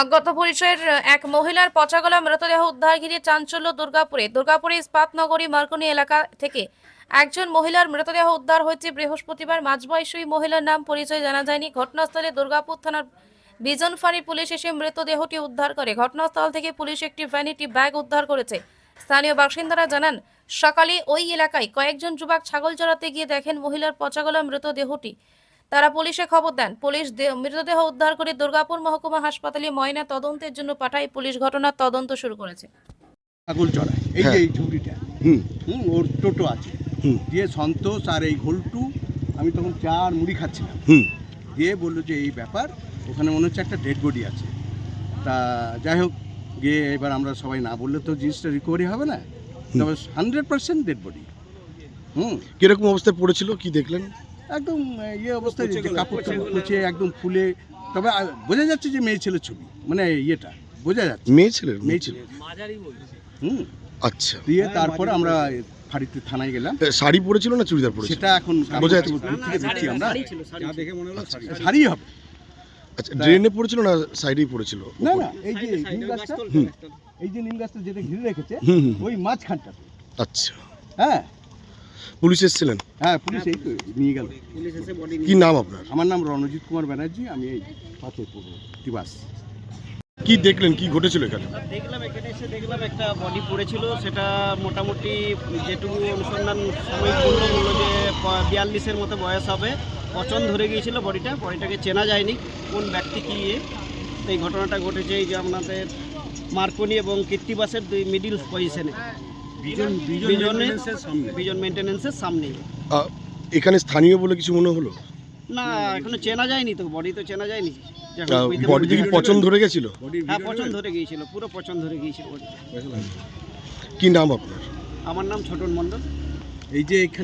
অজ্ঞাত পরিচয়ের এক মহিলার পচাগলা মৃতদেহ উদ্ধার ঘিরে চাঞ্চল্য দুর্গাপুরে। দুর্গাপুরে ইস্পাতনগরী মার্কনি এলাকা থেকে একজন মহিলার মৃতদেহ উদ্ধার হয়েছে বৃহস্পতিবার মাঝবয়সী মহিলার নাম পরিচয় জানা যায়নি। ঘটনাস্থলে দুর্গাপুর থানার বিজন ফাঁড়ি পুলিশ এসে মৃতদেহটি উদ্ধার করে। ঘটনাস্থল থেকে পুলিশ একটি ভ্যানিটি ব্যাগ উদ্ধার করেছে। স্থানীয় বাসিন্দারা জানান, সকালে ওই এলাকায় কয়েকজন যুবক ছাগল চড়াতে গিয়ে দেখেন মহিলার পচাগলা মৃতদেহটি তারা পুলিশে খবর দেন। পুলিশ মৃতদেহ উদ্ধার করে দুর্গাপুর মহকুমা হাসপাতালে ময়না তদন্তের জন্য পাঠায়। পুলিশ ঘটনার তদন্ত শুরু করেছে। ছাগল চড়ায়। এই যে হ্যাঁ। এই ঝুড়িটা হুম। হুম ওর টোটো আছে। দিয়ে সন্তোষ আর এই ঘোলটু আমি তখন চা আর মুড়ি খাচ্ছিলাম। হুম। দিয়ে বলল যে এই ব্যাপার ওখানে মনে হচ্ছে একটা ডেড বডি আছে। তা যাই হোক গিয়ে এবার আমরা সবাই না বললে তো জিনিসটা রিকভারি হবে না। তবে হান্ড্রেড পার্সেন্ট ডেড বডি হুম। কীরকম অবস্থায় পড়েছিল কি দেখলেন? একদম ইয়ে অবস্থায় কাপড় কুচে একদম ফুলে। তবে বোঝা যাচ্ছে যে মেয়ে ছেলের ছবি মানে ইয়েটা বোঝা যাচ্ছে। মেয়ে ছেলের মেয়ে ছেলে হুম। আচ্ছা। দিয়ে তারপরে আমরা ফাঁড়িতে থানায় গেলাম। শাড়ি পরেছিল না চুড়িদার পরেছিল? সেটা এখন বোঝা যাচ্ছে। দূর থেকে দেখছি আমরা। শাড়ি হবে। আচ্ছা ড্রেনে পড়েছিল না সাইডেই পড়েছিল? না না এই যে নিম গাছটা হুম। এই যে নিম গাছটা যেটা ঘিরে রেখেছে। ওই মাঝখানটাতে। আচ্ছা। হ্যাঁ। পুলিশ এসেছিলেন? হ্যাঁ পুলিশ এই তো নিয়ে গেল। কি নাম আপনার? আমার নাম রণজিৎ কুমার ব্যানার্জি আমি এই পাথর তিবাস কি দেখলেন? কি ঘটেছিল এখানে? দেখলাম এখানে এসে দেখলাম একটা বডি পড়েছিল সেটা মোটামুটি যেটুকু অনুসন্ধান সময় বলল বলল যে বিয়াল্লিশের মতো বয়স হবে। পচন ধরে গিয়েছিল বডিটা বডিটাকে চেনা যায়নি কোন ব্যক্তি কী ইয়ে এই ঘটনাটা ঘটেছে এই যে আপনাদের মার্কনি এবং কীর্তিবাসের দুই মিডিল পজিশনে বিজনে বিজন মেনটেন্যান্সের সামনে। এখানে স্থানীয় বলে কিছু মনে হলো? না এখনও চেনা যায়নি তো বডি তো চেনা যায়নি। বডি থেকে পচন ধরে গেছিল? হ্যাঁ পচন ধরে গিয়েছিল পুরো পচন ধরে গিয়েছিল। কি নাম আপনার? আমার নাম ছোটন মণ্ডল। এই যে এখানে